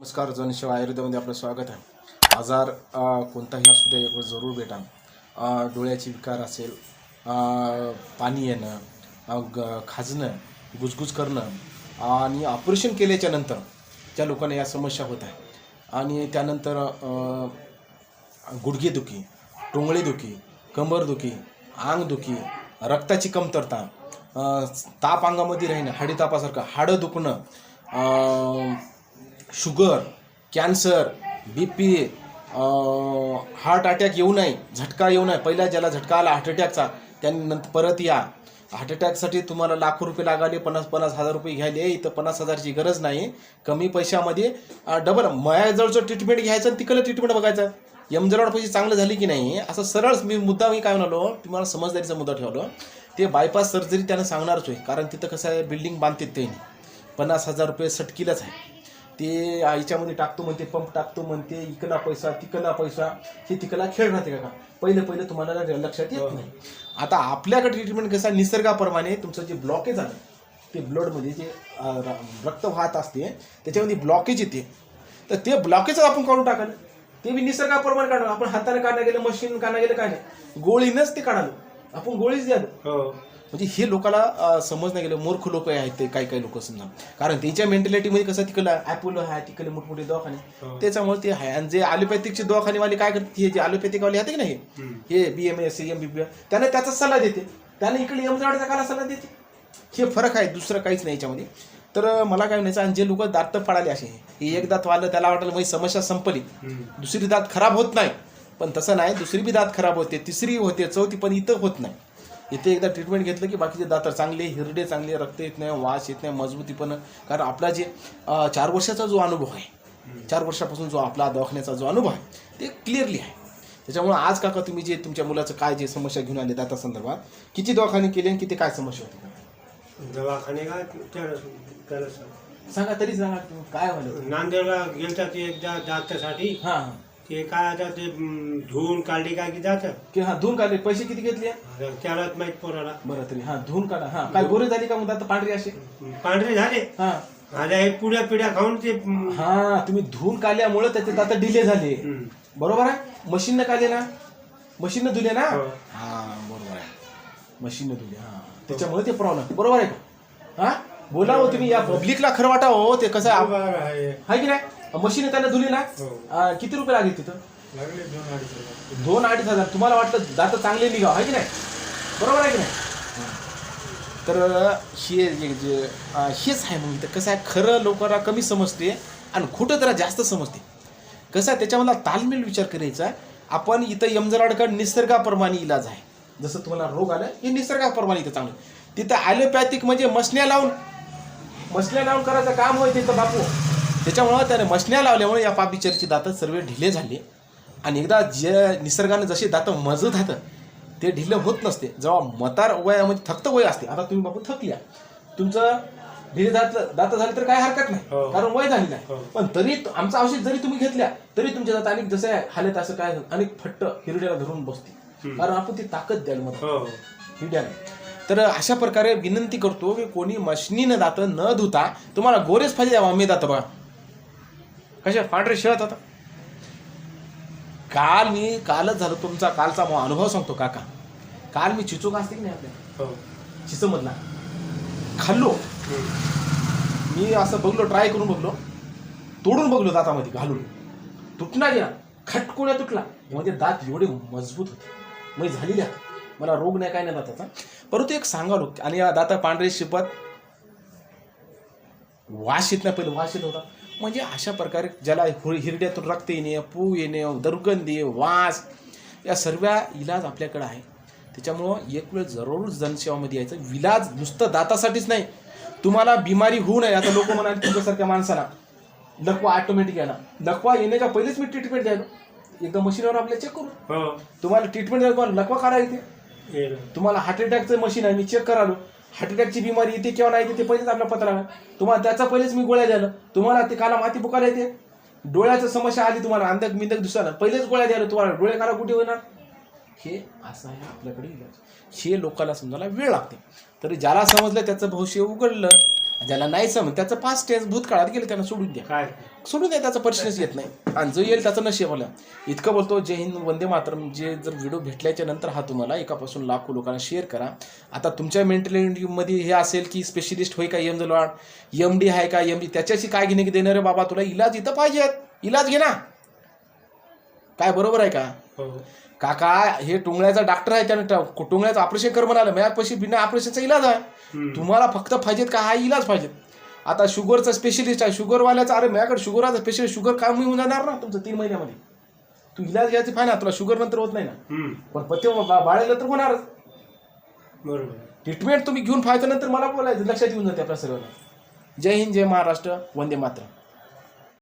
नमस्कार जनशिव आयुर्वेदामध्ये आपलं स्वागत आहे. आजार कोणताही असू द्या एक जरूर भेटा. डोळ्याची विकार असेल पाणी येणं ग खाजणं गुजगुज करणं आणि ऑपरेशन केल्याच्यानंतर त्या लोकांना या समस्या होत आहे. आणि त्यानंतर गुडघेदुखी टोंगळेदुखी कंबरदुखी आंगदुखी रक्ताची कमतरता ताप अंगामध्ये राहणं हाडीतापासारखं हाडं दुखणं sugar cancer B P heart attack येऊ नये झटका येऊ नये. पहिला ज्याला झटका आला हार्ट अटॅकचा त्यांनी नंतर परत या. हार्ट अटॅकसाठी तुम्हाला लाखो रुपये लागाले पन्नास पन्नास हजार रुपये घ्यायले. इथं पन्नास हजारची गरज नाही. कमी पैशामध्ये डबल. मायाजवळचं ट्रीटमेंट घ्यायचं आणि तिकडलं ट्रीटमेंट बघायचं. यमजरवाड पैसे चांगलं झाली की नाही? असं सरळ मी मुद्दा मी काय म्हणालो तुम्हाला समजदारीचा मुद्दा ठेवलो. ते बायपास सर्जरी त्यांना सांगणारच आहे कारण तिथं कसं आहे बिल्डिंग बांधते त्यांनी. पन्नास हजार रुपये सटकीलाच आहे. ते याच्यामध्ये टाकतो म्हणते पंप टाकतो म्हणते इकला पैसा तिकला पैसा हे तिकला खेळ राहते का? पहिलं पहिलं तुम्हाला लक्षात येत नाही. आता आपल्याकडे ट्रीटमेंट कसं आहे, निसर्गाप्रमाणे तुमचं जे ब्लॉकेज आलं ते ब्लडमध्ये जे रक्त वाहत असते त्याच्यामध्ये ब्लॉकेज येते. तर ते ब्लॉकेज आपण काढून टाकाल ते मी निसर्गाप्रमाणे काढू आपण हाताने काढणं गेलं मशीन काढणं गेलं काय नाही. गोळीनंच ते काढालो. आपण गोळीच द्यालो हो. म्हणजे हे लोकांना अं, समजणं गेलं मूर्ख लोक आहेत ते काही काही लोक समजा. कारण त्यांच्या मेंटॅलिटीमध्ये कसं तिकडं ॲपोलो आहे तिकडे मोठमोठे दवाखाने. हो. त्याच्यामुळे ते आहे. आणि जे ॲलोपॅथिकचे दवाखानेवाले काय करते हे जे ॲलोपॅथिकवाले आहेत की नाही. हे B M S M B B त्यांना त्याचा सल्ला देते. त्याने इकडे यमजाडचा काला सल्ला देते. हे फरक आहे दुसरं काहीच नाही याच्यामध्ये. तर मला काय म्हणायचं आणि जे लोक दात फाडाले असे हे एक दात वाढलं त्याला वाटलं माझी समस्या संपली. दुसरी दात खराब होत नाही. पण तसं नाही दुसरी बी दात खराब होते तिसरी होते चौथी पण इथं होत नाही. इथे एकदा ट्रीटमेंट घेतलं की बाकीचे दात चांगले हिरडे चांगले रक्त येत नाही वास येत नाही मजबूती पण. कारण आपला जे चार वर्षाचा जो अनुभव आहे चार वर्षापासून जो आपला दवाखान्याचा जो अनुभव आहे ते क्लिअरली आहे. त्याच्यामुळे आज काका तुम्ही जे तुमच्या मुलाचं काय जे समस्या घेऊन आले दाता संदर्भात किती दवाखाने केले आणि किती काय समस्या होती? दवाखाने का? त्याला सांग. तरी सांगा काय म्हणलं नांदेडला गेलता ते एकदा जात्यासाठी हां. ते काय आता ते हम्म, धुवून काढली काय की जात? की हां धुवून काढले. पैसे किती घेतले? त्यालाच माहीत पोराला. बरं तरी हां धुवून काढा. हां काय गोरे झाली का मग? पांढरी असे पांढरे झाले? हां. माझ्या हे पुड्या पिढ्या खाऊन ते हम्म, हा तुम्ही धुवून काढल्यामुळे त्याचे दात डिले झाले. हम्म. बरोबर आहे? मशीननं काढले ना? मशीननं धुले ना? हो. हा बरोबर आहे. मशीननं धुले हा. त्याच्यामुळे ते प्रॉब्लेम बरोबर आहे का? हा? बोला हो तुम्ही या पब्लिकला खरं वाटा हो ते कसं आहे? बरं आहे. हाय की नाही? मशीन त्याला धुली ना? हो. किती रुपये लागले तिथं? लागले दोन अडीच हजार. दोन अडीच हजार. तुम्हाला वाटलं दात चांगले निघाव आहे की नाही? बरोबर आहे की नाही? तर हे जे जे अं, हेच आहे मग इथं. कसं आहे खरं लोकांना कमी समजते आणि खोटं त्याला जास्त समजते. कसं आहे त्याच्यामधला तालमेल विचार करायचा. आपण इथं यमजराडकड निसर्गाप्रमाणे इलाज आहे. जसं तुम्हाला रोग आला हे निसर्गाप्रमाणे इथं चांगलं. तिथं ॲलोपॅथिक म्हणजे मसण्या लावून मसण्या लावून करायचं काम होय तिथं बापू. त्याच्यामुळं त्याने मसण्या लावल्यामुळे या पापिचरची दातं सर्व ढिले झाले. आणि एकदा जे निसर्गाने जसे दातं मजत राहतं ते ढिलं होत नसते. जेव्हा मतार वयामध्ये थक्त वय असते आता तुम्ही बापू थकल्या. तुमचं ढिले दात दात झाले तर काय हरकत नाही हो. कारण वय झालेलं आहे हो. पण तरी आमचं औषध जरी तुम्ही घेतल्या तरी तुमच्या दात अनेक जसे हालत असं काय अनेक फट्ट हिरड्याला धरून बसते. कारण आपण ती ताकद द्याल मग हो. हिरड्याला. तर अशा प्रकारे विनंती करतो की कोणी मशनीनं दातं न धुता तुम्हाला गोरेच पाहिजे द्यावा मी दातं बघा. कशा पांढरे शिळत आता काल मी कालच झालं तुमचा कालचा अनुभव सांगतो काका. काल मी चिचोक असते की नाही आपल्या? हो. चिचमधला. खाल्लो. हम्म. मी असं बघलो ट्राय करून बघलो. तोडून बघलो दातामध्ये घालून. तुटणार गेला. खटकोण्या तुटला. म्हणजे दात एवढे मजबूत होते. म्हणजे झालेले आहेत मला रोग नाही काय नाही दाताचा. परंतु एक सांगालो आणि या दाता पांढरे शिपत वास येत नाही. पहिलं वास येत होता. म्हणजे अशा प्रकारे ज्याला हुर- हिरड्यातून रक्त येणे पू येणे दुर्गंधी वास या सर्व इलाज आपल्याकडे आहे. त्याच्यामुळं एक वेळ जरूर जनसेवामध्ये यायचं. विलाज नुसतं दातासाठीच नाही. तुम्हाला बिमारी होऊ नये. आता लोक म्हणाले तुमच्यासारख्या माणसाला. लकवा ऑटोमॅटिक यायला. लकवा येण्याच्या पहिलेच मी ट्रीटमेंट द्यायलो. एकदा मशीनवर आपल्या चेक करू हो. तुम्हाला ट्रीटमेंट द्यायला तुम्हाला लकवा काढा येते. तुम्हाला हार्ट अटॅकचं मशीन आहे. मी चेक करालो हार्ट अटॅकची बिमारी येते किंवा नाही येते ते पहिलेच आपला पत्ता लागला तुम्हाला त्याचा पहिलेच मी गोळ्या द्यायला. तुम्हाला ते काला माती बुकायला येते. डोळ्याचं समस्या आली तुम्हाला अंधक मिंदक दिसला पहिलेच गोळ्या द्यायला तुम्हाला. डोळे काला कुठे होणार हे असं आहे आपल्याकडे. इलाज हे लोकांना समजायला वेळ लागते. तरी ज्याला समजलं त्याचं भविष्य उघडलं ज्याला नाही समज त्याचं पाच टेन्स भूतकाळात गेले त्यांना सोडून द्या. काय? सोडून द्या त्याचा प्रश्नच येत नाही. आणि जो येईल त्याचं नशीब बोला इतकं बोलतो जय हिंद वंदे मातरम. जे जर व्हिडिओ भेटल्याच्या नंतर हा तुम्हाला एकापासून लाखो लोकांना शेअर करा. आता तुमच्या मेंटॅलिटीमध्ये हे असेल की स्पेशलिस्ट होय का एम जलवाड एम डी आहे का? एम डी त्याच्याशी काय घेणे देणार रे बाबा? तुला इलाज इथं पाहिजेत. इलाज घे ना. काय बरोबर आहे का? हो. काका हे टुंगळ्याचा डॉक्टर आहे त्याने टुंगळ्याचं ऑपरेशन कर म्हणाले. माझ्यापाशी बिना ऑपरेशनचा इलाज आहे. तुम्हाला फक्त पाहिजेत का? हा इलाज पाहिजेत. आता शुगरचा स्पेशलिस्ट आहे. शुगरवाल्याचा अरे माझ्याकडे शुगरचा स्पेशलिस्ट शुगर कमी होऊन जाणार ना तुमचं तीन महिन्यामध्ये. तू इलाज घ्यायचं पाहिजे ना तुला शुगर नंतर होत नाही ना. पण पथ्य बा- बाळाला तर होणारच. बरोबर. ट्रीटमेंट तुम्ही घेऊन फायचं नंतर मला बोलायचं लक्षात येऊन जाते आपल्या सर्वांना. जय हिंद जय महाराष्ट्र वंदे मात्र